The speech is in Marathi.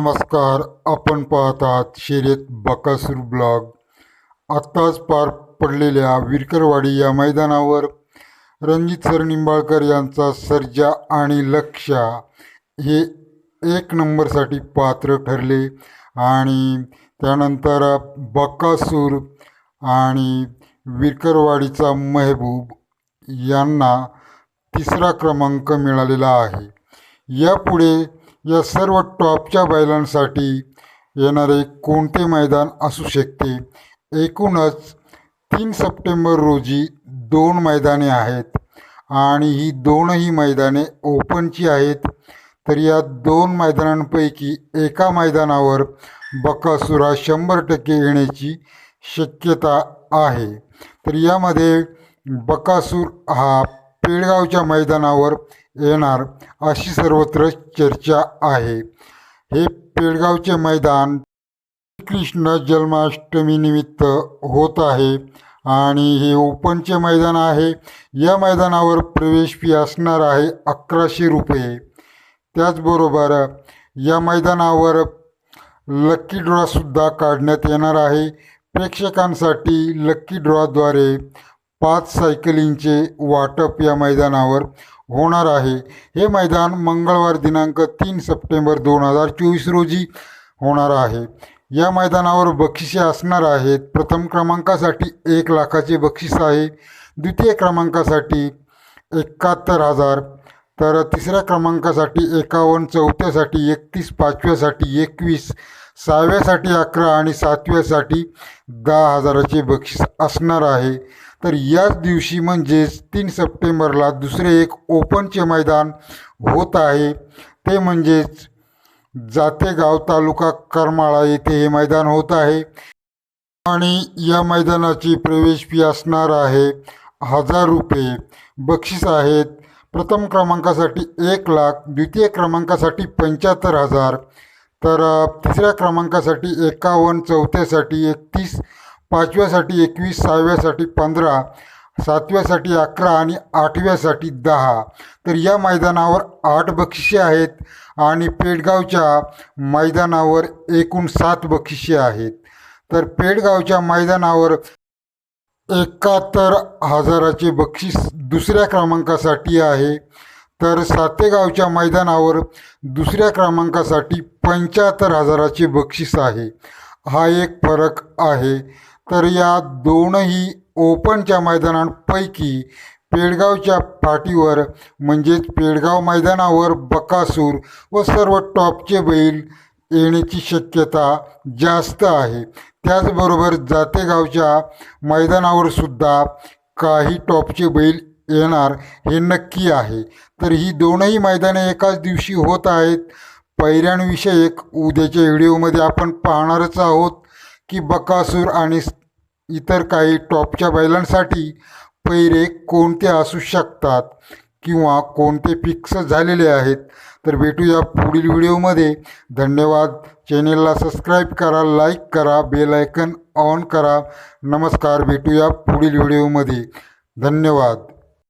नमस्कार आपण पाहतात शर्यत बकासूर ब्लॉग. आत्ताच पार पडलेल्या विरकरवाडी या मैदानावर रणजित सर निंबाळकर यांचा सर्जा आणि लक्ष्या हे एक नंबरसाठी पात्र ठरले आणि त्यानंतर बकासूर आणि विरकरवाडीचा मेहबूब यांना तिसरा क्रमांक मिळालेला आहे. यापुढे या सर्व टॉपच्या बैलांसाठी येणारे कोणते मैदान असू शकते? एकूणच तीन सप्टेंबर रोजी दोन मैदाने आहेत आणि ही दोनही मैदाने ओपनची आहेत. तर या दोन मैदानांपैकी एका मैदानावर बकासुरा शंभर टक्के येण्याची शक्यता आहे. तर यामध्ये बकासूर हा पेडगावच्या मैदानावर येणार अशी सर्वत्र चर्चा आहे. हे पेडगावचे मैदान कृष्ण जन्माष्टमीनिमित्त होत आहे आणि हे ओपनचे मैदान आहे. या मैदानावर प्रवेश फी असणार आहे अकराशे रुपये. त्याचबरोबर या मैदानावर लक्की ड्रॉसुद्धा काढण्यात येणार आहे. प्रेक्षकांसाठी लक्की ड्रॉद्वारे पाच सायकलींचे वाटप या मैदानावर होणार आहे. हे मैदान मंगळवार दिनांक तीन सप्टेंबर दोन हजार चोवीस रोजी होणार आहे. या मैदानावर बक्षिसे असणार आहेत. प्रथम क्रमांकासाठी एक लाखाचे बक्षीस आहे. द्वितीय क्रमांकासाठी एकाहत्तर हजार. तर तिसऱ्या क्रमांकासाठी एकावन्न चौथ्यासाठी एकतीस पाचव्यासाठी एकवीस सहाव्यासाठी अकरा आणि सातव्यासाठी दहा हजाराचे बक्षीस असणार आहे. तर याच दिवशी म्हणजेच तीन सप्टेंबरला दुसरे एक ओपनचे मैदान होत आहे. ते म्हणजेच जातेगाव तालुका करमाळा येथे हे मैदान होत आहे. आणि या मैदानाची प्रवेश फी असणार आहे हजार रुपये. बक्षीस आहेत प्रथम क्रमांकासाठी एक लाख द्वितीय क्रमांकासाठी पंच्याहत्तर हजार तर तिसऱ्या क्रमांकासाठी एकावन्न चौथ्यासाठी एकतीस पाचव्यासाठी एकवीस सहाव्यासाठी पंधरा सातव्यासाठी अकरा आणि आठव्यासाठी दहा. तर या मैदानावर आठ बक्षिसे आहेत आणि पेडगावच्या मैदानावर एकूण सात बक्षिसे आहेत. तर पेडगावच्या मैदानावर एकाहत्तर हजाराचे बक्षीस दुसऱ्या क्रमांकासाठी आहे. तर सातेगावच्या मैदानावर दुसऱ्या क्रमांकासाठी पंच्याहत्तर हजाराचे बक्षीस आहे. हा एक फरक आहे. तर या दोनही ओपनच्या मैदानांपैकी पेडगावच्या पाठीवर म्हणजेच पेडगाव मैदानावर बकासूर व सर्व टॉपचे बैल येण्याची शक्यता जास्त आहे. त्याचबरोबर जातेगावच्या मैदानावर सुद्धा काही टॉपचे बैल येणार हे नक्की आहे. तर ही दोनही मैदाने एकाच दिवशी होत आहेत. पैऱ्यांविषयक उद्याच्या व्हिडिओमध्ये आपण पाहणारच आहोत की बकासूर आणि इतर काही टॉपच्या बैलांसाठी पैरे कोणते असू शकतात किंवा कोणते फिक्स झालेले आहेत? तर भेटूया पुढील व्हिडिओमध्ये. धन्यवाद. चॅनेलला सबस्क्राईब करा लाईक करा बेल आयकन ऑन करा. नमस्कार. भेटूया पुढील व्हिडिओमध्ये. धन्यवाद.